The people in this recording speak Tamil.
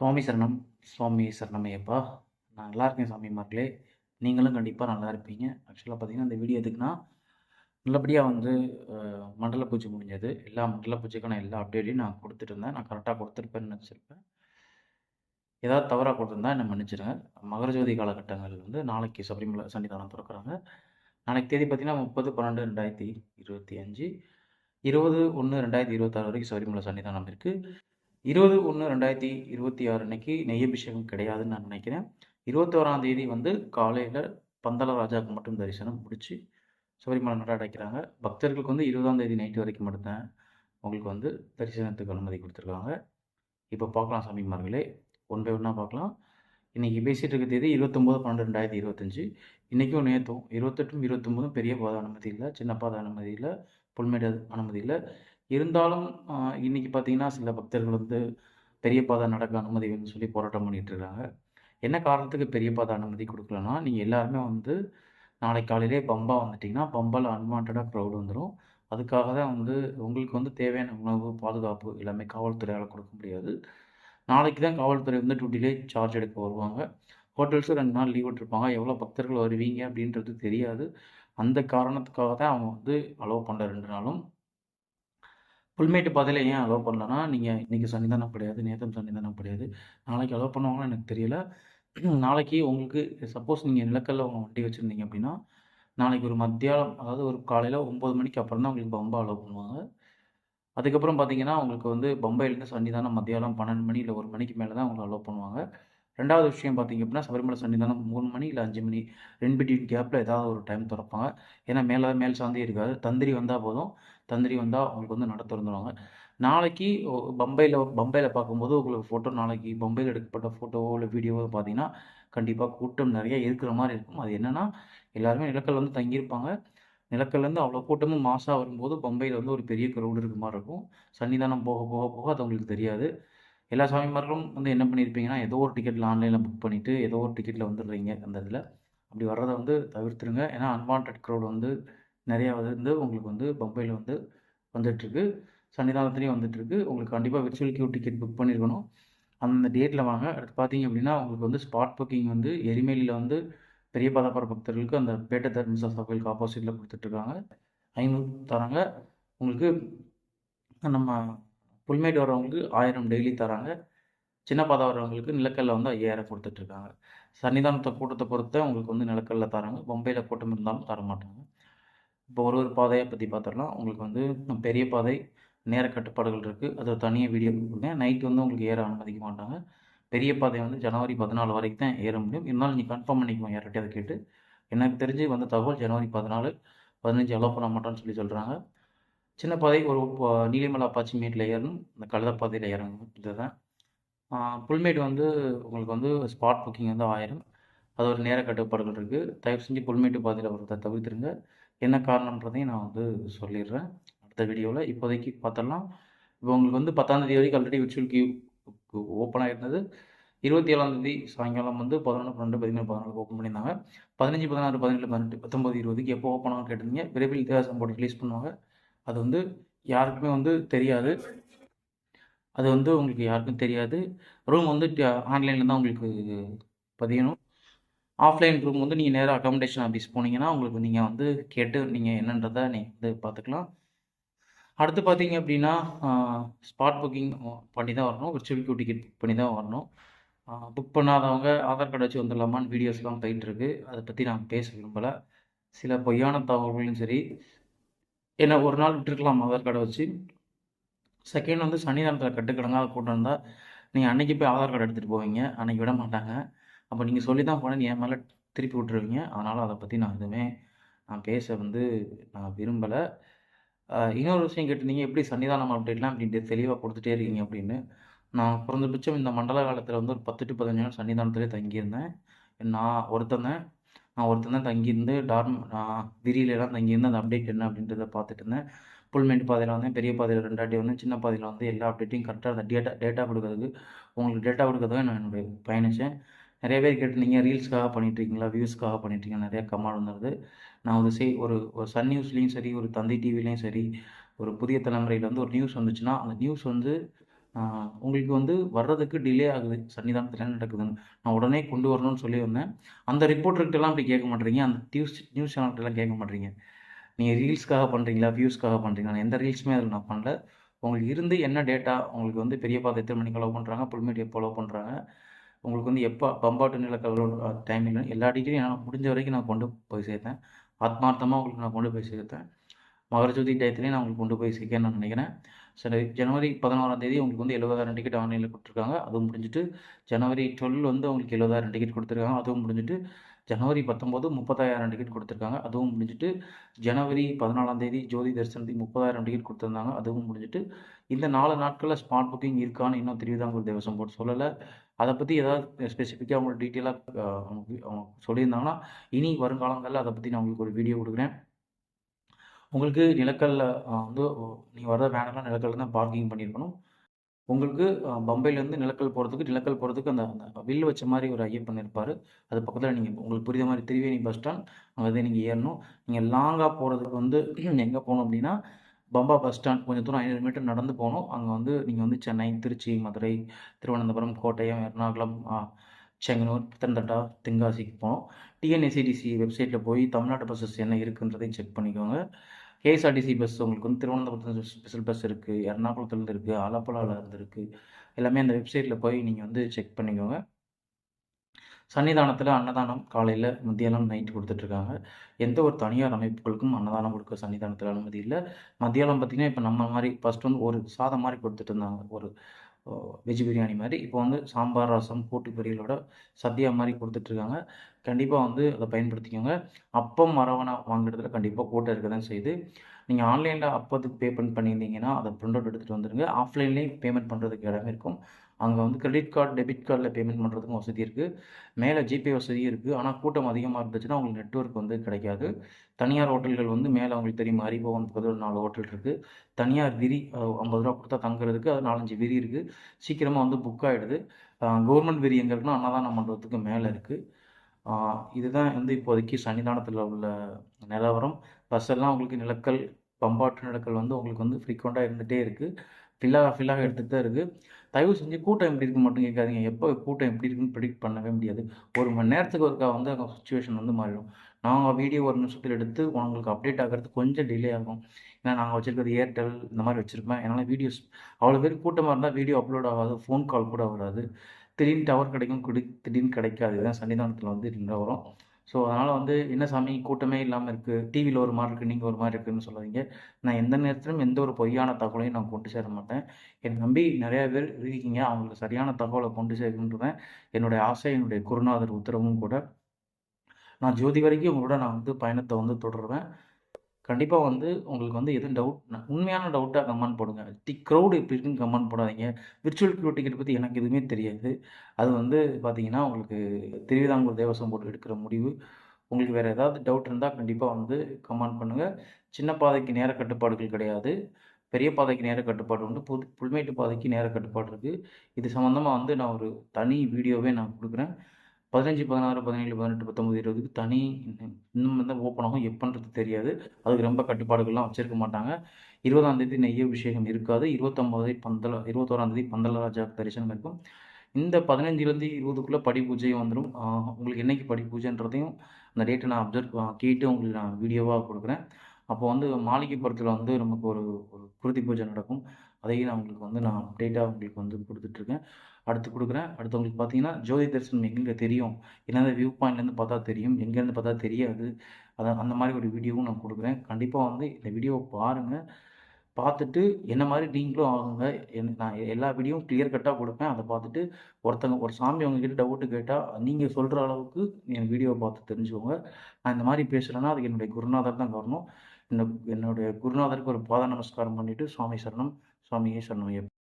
சுவாமி சரணம் சுவாமி சரணமையப்பா. நான் நல்லா இருக்கேன் சாமி மக்களே. நீங்களும் கண்டிப்பாக நல்லா இருப்பீங்க. ஆக்சுவலாக பார்த்தீங்கன்னா இந்த வீடியோ எதுக்குன்னா நல்லபடியாக வந்து மண்டல பூஜை முடிஞ்சது. எல்லா மண்டல பூஜைக்கான எல்லா அப்டேட்டையும் நான் கொடுத்துட்டு இருந்தேன். நான் கரெக்டாக கொடுத்துருப்பேன்னு நினச்சிருப்பேன். ஏதாவது தவறாக கொடுத்துருந்தா என்ன மன்னிச்சிடுங்க மகரஜோதி காலகட்டங்கள் வந்து நாளைக்கு சபரிமலை சன்னிதானம் திறக்கிறாங்க. நாளைக்கு தேதி பார்த்தீங்கன்னா முப்பது பன்னெண்டு ரெண்டாயிரத்தி இருபத்தி அஞ்சு. இருபது ஒன்று ரெண்டாயிரத்தி இருபத்தாறு வரைக்கும் சபரிமலை சன்னிதானம் இருக்குது இருபது ஒன்று ரெண்டாயிரத்தி இருபத்தி ஆறு அன்னைக்கு நெய்யபிஷேகம் கிடையாதுன்னு நான் நினைக்கிறேன். இருபத்தோராம் தேதி வந்து காலையில் பந்தள ராஜாவுக்கு மட்டும் தரிசனம் முடித்து சபரிமலை நட அடைக்கிறாங்க. பக்தர்களுக்கு வந்து இருபதாம் தேதி நைட்டு வரைக்கும் மட்டும்தான் உங்களுக்கு வந்து தரிசனத்துக்கு அனுமதி கொடுத்துருக்காங்க. இப்போ பார்க்கலாம் சாமிமார்களே. ஒன் பை ஒன்றா பார்க்கலாம். இன்றைக்கி பேசிகிட்டு இருக்க தேதி இருபத்தொம்போது பன்னெண்டு ரெண்டாயிரத்தி இருபத்தஞ்சி. இன்றைக்கும் நேற்றும் இருபத்தெட்டும் இருபத்தொம்போதும் பெரிய பாத அனுமதி இல்லை சின்ன பாத அனுமதி இல்லை புல்மேடு அனுமதி இல்லை. இருந்தாலும் இன்றைக்கி பார்த்தீங்கன்னா சில பக்தர்கள் வந்து பெரிய பாதை நடக்க அனுமதி வேணும்னு சொல்லி போராட்டம் பண்ணிட்டு இருக்காங்க. என்ன காரணத்துக்கு பெரிய பாதை அனுமதி கொடுக்கலன்னா நீங்கள் எல்லாருமே வந்து நாளைக்கு காலையிலே பம்பா வந்துட்டிங்கன்னா பம்பால் அன்வான்டாக க்ரௌட் வந்துடும் அதுக்காக தான் வந்து உங்களுக்கு வந்து தேவையான உணவு பாதுகாப்பு எல்லாமே காவல்துறையால் கொடுக்க முடியாது. நாளைக்கு தான் காவல்துறை வந்து டியூட்டிலே சார்ஜ் எடுக்க வருவாங்க. ஹோட்டல்ஸும் ரெண்டு நாள் லீவ் விட்டுருப்பாங்க. எவ்வளோ பக்தர்கள் வருவீங்க அப்படின்றது தெரியாது. அந்த காரணத்துக்காக தான் அவங்க வந்து அலோவ் பண்ண ரெண்டு நாளும் புல்மேட்டு பாதையில் ஏன் அலோவ் பண்ணலன்னா நீங்கள் இன்றைக்கி சன்னிதானம் கிடையாது நேத்தம் சன்னிதானம் கிடையாது. நாளைக்கு அலோவ் பண்ணுவாங்கன்னு எனக்கு தெரியல. நாளைக்கு உங்களுக்கு சப்போஸ் நீங்கள் நிலக்கல்ல உங்கள் வண்டி வச்சுருந்தீங்க அப்படின்னா நாளைக்கு ஒரு மத்தியானம் அதாவது ஒரு காலையில் ஒம்பது மணிக்கு அப்புறம் தான் உங்களுக்கு பம்பா அலோவ் பண்ணுவாங்க. அதுக்கப்புறம் பார்த்தீங்கன்னா உங்களுக்கு வந்து பம்பையிலேருந்து சன்னிதானம் மத்தியானம் பன்னெண்டு மணி இல்லை ஒரு மணிக்கு மேலே தான் உங்களுக்கு அலோவ் பண்ணுவாங்க. ரெண்டாவது விஷயம் பார்த்தீங்க அப்படின்னா சபரிமலை சன்னிதானம் மூணு மணி இல்லை அஞ்சு மணி ரெண்டு பிட்வீன் கேப்பில் ஏதாவது ஒரு டைம் திறப்பாங்க. ஏன்னா மேலே மேல் சாந்தி இருக்காது. தந்திரி வந்தால் போதும். தந்திரி வந்தால் அவங்களுக்கு வந்து நட திறந்துடுவாங்க நாளைக்கு பம்பையில் பம்பையில் பார்க்கும்போது உங்களுக்கு ஃபோட்டோ நாளைக்கு பம்பையில் எடுக்கப்பட்ட ஃபோட்டோவோ இல்லை வீடியோவோ பார்த்தீங்கன்னா கண்டிப்பாக கூட்டம் நிறைய இருக்கிற மாதிரி இருக்கும். அது என்னென்னா எல்லாருமே நிலக்கல் வந்து தங்கியிருப்பாங்க. நிலக்கல்லேருந்து அவ்வளோ கூட்டமும் மாசாக வரும்போது பம்பையில் வந்து ஒரு பெரிய க்ரௌடு இருக்க மாதிரி இருக்கும். சன்னிதானம் போக போக போக அது அவங்களுக்கு தெரியாது. எல்லா சாமிமார்களும் வந்து என்ன பண்ணியிருப்பீங்கன்னா ஏதோ ஒரு டிக்கெட்டில் ஆன்லைனில் புக் பண்ணிவிட்டு ஏதோ ஒரு டிக்கெட்டில் வந்துடுறீங்க அந்த இதில். அப்படி வர்றதை வந்து தவிர்த்துருங்க. ஏன்னா அன்வான்ட் க்ரௌட் வந்து நிறையா வந்து உங்களுக்கு வந்து பம்பையில் வந்து வந்துட்டுருக்கு. சன்னிதானத்துலேயும் வந்துட்டுருக்கு. உங்களுக்கு கண்டிப்பாக விர்ச்சுவல் கியூ டிக்கெட் புக் பண்ணியிருக்கணும் அந்த டேட்டில் வாங்க. அடுத்து பார்த்தீங்க அப்படின்னா உங்களுக்கு வந்து ஸ்பாட் புக்கிங் வந்து எரிமேலியில் வந்து பெரிய பாதப்பார பக்தர்களுக்கு அந்த பேட்டை தர்மசாஸ்தா கோயிலுக்கு ஆப்போசிட்டில் கொடுத்துட்ருக்காங்க ஐநூறு தராங்க. உங்களுக்கு நம்ம புல்மேடு வரவங்களுக்கு ஆயிரம் டெய்லி தராங்க. சின்ன பாதை வரவங்களுக்கு நிலக்கல்ல வந்து ஐயாயிரம் கொடுத்துட்ருக்காங்க சன்னிதானத்தை கூட்டத்தை பொறுத்த உங்களுக்கு வந்து நிலக்கல்ல தராங்க. பொம்பையில் கூட்டம் இருந்தாலும் தர மாட்டாங்க இப்போ ஒரு ஒரு பாதையை பற்றி பார்த்துடலாம் உங்களுக்கு வந்து பெரிய பாதை நேர கட்டுப்பாடுகள் இருக்குது அது தனியாக வீடியோ கொடுக்குறேன் நைட் வந்து உங்களுக்கு ஏற அனுமதிக்க மாட்டாங்க. பெரிய பாதை வந்து ஜனவரி பதினாலு வரைக்கும் தான் ஏற முடியும். இருந்தாலும் நீங்கள் கன்ஃபார்ம் பண்ணிக்கோங்க யார்கிட்டயாவது கேட்டு. எனக்கு தெரிஞ்சு வந்த தகவல் ஜனவரி பதினாலு பதினஞ்சு அலோவ் பண்ண மாட்டோம்னு சொல்லி சொல்கிறாங்க சின்ன பாதை ஒரு ப- நீலிமலை அப்பாச்சி மேட்டில் ஏறணும். இந்த கழுத பாதையில் ஏறணும். இதுதான். புல்மேட் வந்து உங்களுக்கு வந்து ஸ்பாட் புக்கிங் வந்து ஆயிரம். அது ஒரு நேர கட்டுப்பாடுகள் இருக்குது தயவு செஞ்சு புல்மேட்டு பாதையில் வரதை தவிர்த்துருங்க. என்ன காரணன்றதையும் நான் வந்து சொல்லிடுறேன். அடுத்த வீடியோவில் இப்போதைக்கு பார்த்தலாம். இப்போ உங்களுக்கு வந்து பத்தாந்தேதி வரைக்கும் ஆல்ரெடி விர்ச்சுவல் கியூ ஓப்பன் ஆகிருந்தது இருபத்தி ஏழாந்தேதி சாயங்காலம் வந்து பதினொன்று பன்னெண்டு பதிமூணு பதினாலுக்கு ஓப்பன் பண்ணியிருந்தாங்க. பதினஞ்சு பதினாறு பதினெட்டு பதினெட்டு பத்தொம்பது இருபதுக்கு எப்போ ஓப்பன் ஆகும் கேட்டிருந்தீங்க. விரைவில் தேவசம் போட்டு ரிலீஸ் பண்ணுவாங்க. அது வந்து யாருக்குமே வந்து தெரியாது. அது வந்து உங்களுக்கு யாருக்கும் தெரியாது. ரூம் வந்து ஆன்லைனில் தான் உங்களுக்கு பதியணும். ஆஃப்லைன் ரூம் வந்து நீங்கள் நேராக அக்காமடேஷன் ஆஃபீஸ் போனீங்கன்னா உங்களுக்கு நீங்கள் வந்து கேட்டு நீங்கள் என்னன்றதை நீங்கள் வந்து பார்த்துக்கலாம் அடுத்து பார்த்தீங்க அப்படின்னா ஸ்பாட் புக்கிங் பண்ணி தான் வரணும். விர்ச்சுவல் கியூ டிக்கெட் புக் பண்ணி தான் வரணும். புக் பண்ணாதவங்க ஆதார் கார்டு வச்சு வந்துடலாமான்னு வீடியோஸ்லாம் போயிட்டுருக்கு அதை பற்றி நான் பேச விரும்பலை. சில பொய்யான தகவல்களும் சரி. என்ன ஒரு நாள் விட்டுருக்கலாம் ஆதார் கார்டை வச்சு. செகண்ட் வந்து சனி சன்னிதானத்தில் கட்டுக்கடங்காக கூட்டம் இருந்தால் நீங்கள் அன்றைக்கி போய் ஆதார் கார்டு எடுத்துகிட்டு போவீங்க. அன்றைக்கி விட மாட்டாங்க. அப்போ நீங்கள் சொல்லி தான் போனேன் என் மேலே திருப்பி விட்டுருவீங்க. அதனால் அதை பற்றி நான் எதுவுமே நான் பேச வந்து நான் விரும்பலை. இன்னொரு விஷயம் கேட்டிருந்தீங்க. எப்படி சன்னிதானம் அப்டேட்லாம் அப்படின்ட்டு தெளிவாக கொடுத்துட்டே இருக்கீங்க அப்படின்னு. நான் குறைந்தபட்சம் இந்த மண்டல காலத்தில் வந்து ஒரு பத்து டு பதினஞ்சு நாள் சன்னிதானத்திலே தங்கியிருந்தேன். நான் ஒருத்தன் தான் நான் ஒருத்தன் தான் தங்கியிருந்து டார்ம் நான் விரியிலலாம் தங்கியிருந்து அந்த அப்டேட் என்ன அப்படின்றத பார்த்துட்டு இருந்தேன். புல்மெண்ட் பாதையில் வந்தேன். பெரிய பாதையில் ரெண்டாட்டி வந்தேன். சின்ன பாதையில் வந்து எல்லா அப்டேட்டையும் கரெக்டாக அந்த டேட்டா டேட்டா கொடுக்கறதுக்கு உங்களுக்கு டேட்டா கொடுக்கறதுக்கு நான் என்னுடைய பயணித்தேன் நிறைய பேர் கேட்டிருந்தீங்க ரீல்ஸ்க்காக பண்ணிட்டுருக்கீங்களா? வியூஸ்க்காக பண்ணிட்டுருக்கீங்க நிறைய கமெண்ட் வந்துடுது நான் ஒரு செய் ஒரு ஒரு சன் நியூஸ்லேயும் சரி ஒரு தந்தை டிவிலையும் சரி ஒரு புதிய தலைமுறையில் வந்து ஒரு நியூஸ் வந்துச்சுன்னா அந்த நியூஸ் வந்து உங்களுக்கு வந்து வர்றதுக்கு டிலே ஆகுது. சன்னிதானத்தில் என்ன நடக்குதுன்னு. நான் உடனே கொண்டு வரணும்னு சொல்லி வந்தேன் அந்த ரிப்போர்ட்டர்கிட்டலாம் அப்படி கேட்க மாட்டேறீங்க. அந்த டியூஸ் நியூஸ் சேனல்கிட்டலாம் கேட்க மாட்டேறீங்க. நீங்கள் ரீல்ஸ்க்காக பண்ணுறீங்களா வியூஸ்க்காக பண்ணுறீங்களா நான் எந்த ரீல்ஸுமே அதில் நான் பண்ணல. உங்களுக்கு இருந்து என்ன டேட்டா உங்களுக்கு வந்து பெரியபாத எத்தனை மணிக்கு அலோவ் பண்ணுறாங்க புல்மேடு எப்போ அலோவ் பண்ணுறாங்க உங்களுக்கு வந்து எப்போ பம்பாட்டு நிலக்கல்லோட டைமிங் எல்லா டீட்டெயிலும் என்னால் முடிஞ்ச வரைக்கும் நான் கொண்டு போய் சேர்த்தேன். ஆத்மார்த்தமாக உங்களுக்கு நான் கொண்டு போய் சேர்த்தேன். மகரஜோதி டயத்துலேயும் நான் உங்களுக்கு கொண்டு போய் சேர்க்கேன்னு நான் நினைக்கிறேன். சரி ஜனவரி 11ஆம் தேதி உங்களுக்கு வந்து 70,000 டிக்கெட் ஆன்லைனில் கொடுத்துருக்காங்க அதுவும் முடிஞ்சுட்டு, ஜனவரி 12 வந்து உங்களுக்கு 70,000 டிக்கெட் கொடுத்துருக்காங்க அதுவும் முடிஞ்சுட்டு, ஜனவரி 19 30,000 டிக்கெட் கொடுத்துருக்காங்க அதுவும் முடிஞ்சுட்டு, ஜனவரி 14ஆம் தேதி ஜோதி தரிசனத்துக்கு 30,000 டிக்கெட் கொடுத்துருந்தாங்க அதுவும் முடிஞ்சுட்டு, இந்த நாலு நாட்களில் ஸ்பாட் புக்கிங் இருக்கான்னு இன்னும் திருவிதாங்கூர் தேவசம் போர்ட் சொல்லலை அதை பற்றி ஏதாவது ஸ்பெசிஃபிக்காக உங்களுக்கு டீட்டெயிலாக அ அவங்க சொல்லியிருந்தாங்கன்னா, இனி வருங்காலங்களில் அதை பற்றி நான் உங்களுக்கு ஒரு வீடியோ கொடுக்குறேன் உங்களுக்கு நிலக்கல்ல வந்து நீங்கள் வர்ற வேனெல்லாம் நிலக்கல்ல தான் பார்க்கிங் பண்ணியிருக்கணும். உங்களுக்கு பம்பையிலேருந்து நிலக்கல் போகிறதுக்கு நிலக்கல் போகிறதுக்கு அந்த அந்த வில் வச்ச மாதிரி ஒரு ஐயப்பன் இருப்பார் அது பக்கத்தில் நீங்கள் உங்களுக்கு புரித மாதிரி திரிவேணி பஸ் ஸ்டாண்ட். அங்கே நீங்கள் ஏறணும். நீங்கள் லாங்காக போகிறதுக்கு வந்து எங்கே போகணும் அப்படின்னா பம்பா பஸ் ஸ்டாண்ட் கொஞ்சம் தூரம் ஐநூறு மீட்டர் நடந்து போகணும் அங்கே வந்து நீங்கள் வந்து சென்னை, திருச்சி, மதுரை, திருவனந்தபுரம், கோட்டயம், எர்ணாகுளம், செங்கனூர், பத்தனந்தட்டா தென்காசிக்கு போகணும் டிஎன்எஸ்சிடிசி வெப்சைட்டில் போய் தமிழ்நாடு பஸ்ஸஸ் என்ன இருக்குன்றதையும் செக் பண்ணிக்கோங்க. கேஎஸ்ஆர்டிசி பஸ் உங்களுக்கு வந்து திருவனந்தபுரத்துல ஸ்பெஷல் பஸ் இருக்குது எர்ணாகுளத்துலேருந்து இருக்குது ஆலப்புழாலருந்து இருக்குது எல்லாமே அந்த வெப்சைட்டில் போய் நீங்கள் வந்து செக் பண்ணிக்கோங்க. சன்னிதானத்தில் அன்னதானம் காலையில் மத்தியானம், நைட்டு கொடுத்துட்ருக்காங்க எந்த ஒரு தனியார் அமைப்புகளுக்கும் அன்னதானம் கொடுக்க சன்னிதானத்தில் அனுமதி இல்லை மத்தியானம் பார்த்தீங்கன்னா, இப்போ நம்ம மாதிரி ஃபஸ்ட் வந்து ஒரு சாதம் மாதிரி கொடுத்துட்டு இருந்தாங்க. ஒரு வெஜ் பிரியாணி மாதிரி இப்போ வந்து சாம்பார், ரசம், கூட்டு பொரியலோட சத்யா மாதிரி கொடுத்துட்ருக்காங்க கண்டிப்பாக வந்து அதை பயன்படுத்திக்கோங்க. அப்பம், மரவணை வாங்குறதுல கண்டிப்பாக கூட்டம் இருக்க தான் செய்யுது. நீங்கள் ஆன்லைனில் அப்பத்துக்கு பேமெண்ட் பண்ணியிருந்தீங்கன்னா, அதை பிரிண்ட் அவுட் எடுத்துகிட்டு வந்துடுங்க ஆஃப்லைன்லேயும் பேமெண்ட் பண்ணுறதுக்கு இடமே இருக்கும். அங்கே வந்து கிரெடிட் கார்டு டெபிட் கார்டில் பேமெண்ட் பண்ணுறதுக்கும் வசதி இருக்குது மேலே ஜிபே வசதியும் இருக்குது ஆனால் கூட்டம் அதிகமாக இருந்துச்சுன்னா, உங்களுக்கு நெட்வொர்க் வந்து கிடைக்காது. தனியார் ஹோட்டல்கள் வந்து மேலே அவங்களுக்கு தெரியும். ஹரிபவன் பக்கத்துல ஒரு நாலு ஹோட்டல் இருக்குது தனியார் விரி ஐம்பது ரூபா கொடுத்தா தங்குறதுக்கு அது 4, 5 விரி இருக்குது சீக்கிரமாக வந்து புக் ஆகிடுது கவர்மெண்ட் விரி எங்கே இருக்குன்னா, அன்னதான மண்டபத்துக்கு மேலே இருக்குது இதுதான் வந்து இப்போதைக்கு சன்னிதானத்தில் உள்ள நிலவரம். பஸ் எல்லாம் உங்களுக்கு நிலக்கல், பம்பாட்டு நிலக்கல் வந்து உங்களுக்கு வந்து ஃப்ரீக்வெண்ட்டாக இருந்துகிட்டே இருக்குது ஃபில்லாக ஃபில்லாக எடுத்துகிட்டு தான் இருக்குது தயவு செஞ்சு கூட்டம் எப்படி இருக்குன்னு மட்டும் கேட்காதீங்க. எப்போ கூட்டம் எப்படி இருக்குன்னு ப்ரெடிக்ட் பண்ணவே முடியாது. ஒரு மணி நேரத்துக்கு ஒருக்கா வந்து அங்கே சுச்சுவேஷன் வந்து மாறிடும். நாங்கள் வீடியோ ஒரு நிமிஷத்தில் எடுத்து உங்களுக்கு அப்டேட் ஆகிறது கொஞ்சம் டிலே ஆகும். ஏன்னா நாங்கள் வச்சுருக்கிறது ஏர்டெல் இந்த மாதிரி வச்சுருப்பேன் என்னால் வீடியோஸ் அவ்வளோ பேர் கூட்டமாக இருந்தால் வீடியோ அப்லோட் ஆகாது. ஃபோன் கால் கூட வராது. திடீர்னு டவர் கிடைக்கும். குடி திடீர்னு கிடைக்காது. இதுதான் சன்னிதானத்தில் வந்து நிலவரம். ஸோ அதனால் வந்து என்ன சாமி கூட்டமே இல்லாமல் இருக்குது டிவியில் ஒரு மாதிரி இருக்குது நீங்கள் ஒரு மாதிரி இருக்குதுன்னு சொல்லுவீங்க நான் எந்த நேரத்திலும் எந்த ஒரு பொய்யான தகவலையும் நான் கொண்டு சேர மாட்டேன். என்னை நம்பி நிறையா பேர் இருக்கீங்க. அவங்களுக்கு சரியான தகவலை கொண்டு சேர்க்கணுன்றது என்னுடைய ஆசை. என்னுடைய குருநாதர் உத்தரவும் கூட. நான் ஜோதி வரைக்கும் உங்களோட நான் வந்து பயணத்தை வந்து தொடருவேன். கண்டிப்பாக வந்து உங்களுக்கு வந்து எதுவும் டவுட் உண்மையான டவுட்டாக கமெண்ட் போடுங்க. டி க்ரௌடு எப்படி இருக்குன்னு கமெண்ட் போடாதீங்க. விர்ச்சுவல் க்யூ டிக்கெட் பற்றி எனக்கு எதுவுமே தெரியாது. அது வந்து பார்த்தீங்கன்னா, உங்களுக்கு திருவிதாங்கூர் தேவசம் போட்டு எடுக்கிற முடிவு. உங்களுக்கு வேறு ஏதாவது டவுட் இருந்தால் கண்டிப்பாக வந்து கமெண்ட் பண்ணுங்கள் சின்ன பாதைக்கு நேர கட்டுப்பாடுகள் கிடையாது. பெரிய பாதைக்கு நேர கட்டுப்பாடு உண்டு. புது புல்மேட்டு பாதைக்கு நேர கட்டுப்பாடு இருக்குது இது சம்மந்தமாக வந்து நான் ஒரு தனி வீடியோவே நான் கொடுக்குறேன் 15, 16, 17, 18, 19, 20க்கு தனி இன்னும் தான் ஓப்பன் ஆகும். எப்பன்றது தெரியாது. அதுக்கு ரொம்ப கட்டுப்பாடுகள்லாம் வச்சிருக்க மாட்டாங்க. 20ஆம் தேதி நெய்யபிஷேகம் இருக்காது. 29 பந்தல 21ஆம் தேதி பந்தலராஜா தரிசனம் இருக்கும். இந்த 15லேருந்து 20க்குள்ள படி பூஜை வந்துடும் உங்களுக்கு என்னைக்கு படி பூஜைன்றதையும் அந்த டேட்டை நான் அப்சர்வ் கேட்டு உங்களுக்கு நான் வீடியோவாக கொடுக்குறேன் அப்போ வந்து மாளிகைப்புறத்தில வந்து நமக்கு ஒரு ஒரு குருதி பூஜை நடக்கும். அதையும் நான் உங்களுக்கு வந்து நான் அப்டேட்டாக உங்களுக்கு வந்து கொடுத்துட்ருக்கேன் அடுத்து கொடுக்குறேன் அடுத்தவங்களுக்கு பார்த்தீங்கன்னா, ஜோதி தரிசனம் எங்கெங்கே தெரியும்? என்னென்ன வியூ பாயிண்ட்லேருந்து பார்த்தா தெரியும்? எங்கேருந்து பார்த்தா தெரியாது? அதான் அந்த மாதிரி ஒரு வீடியோவும் நான் கொடுக்குறேன் கண்டிப்பாக வந்து இந்த வீடியோவை பாருங்கள் பார்த்துட்டு என்ன மாதிரி நீங்களும் ஆகுங்க. என் நான் எல்லா வீடியோவும் கிளியர் கட்டாக கொடுப்பேன் அதை பார்த்துட்டு ஒருத்தங்க ஒரு சாமி அவங்கக்கிட்ட டவுட்டு கேட்டால் நீங்கள் சொல்கிற அளவுக்கு என் வீடியோவை பார்த்து தெரிஞ்சுக்கோங்க. நான் இந்த மாதிரி பேசுகிறேன்னா அதுக்கு என்னுடைய குருநாதர் தான் காரணம். என்னுடைய குருநாதருக்கு ஒரு பாத நமஸ்காரம் பண்ணிவிட்டு சுவாமி சரணம், சுவாமியே சரணம்